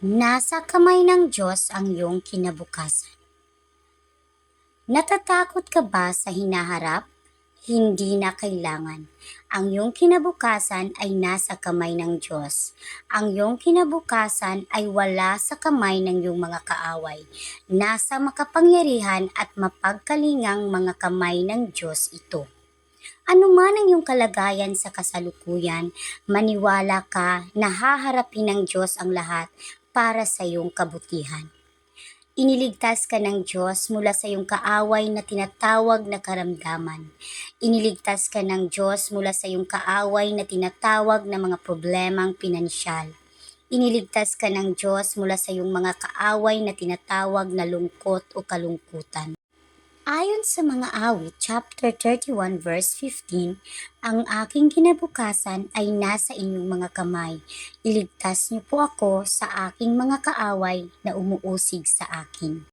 Nasa kamay ng Diyos ang iyong kinabukasan. Natatakot ka ba sa hinaharap? Hindi na kailangan. Ang iyong kinabukasan ay nasa kamay ng Diyos. Ang iyong kinabukasan ay wala sa kamay ng iyong mga kaaway. Nasa makapangyarihan at mapagkalingang mga kamay ng Diyos ito. Ano man ang iyong kalagayan sa kasalukuyan, maniwala ka na haharapin ng Diyos ang lahat para sa iyong kabutihan. Iniligtas ka ng Diyos mula sa iyong kaaway na tinatawag na karamdaman. Iniligtas ka ng Diyos mula sa iyong kaaway na tinatawag na mga problemang pinansyal. Iniligtas ka ng Diyos mula sa iyong mga kaaway na tinatawag na lungkot o kalungkutan. Ayon sa mga awit, chapter 31 verse 15, ang aking kinabukasan ay nasa inyong mga kamay. Iligtas niyo po ako sa aking mga kaaway na umuusig sa akin.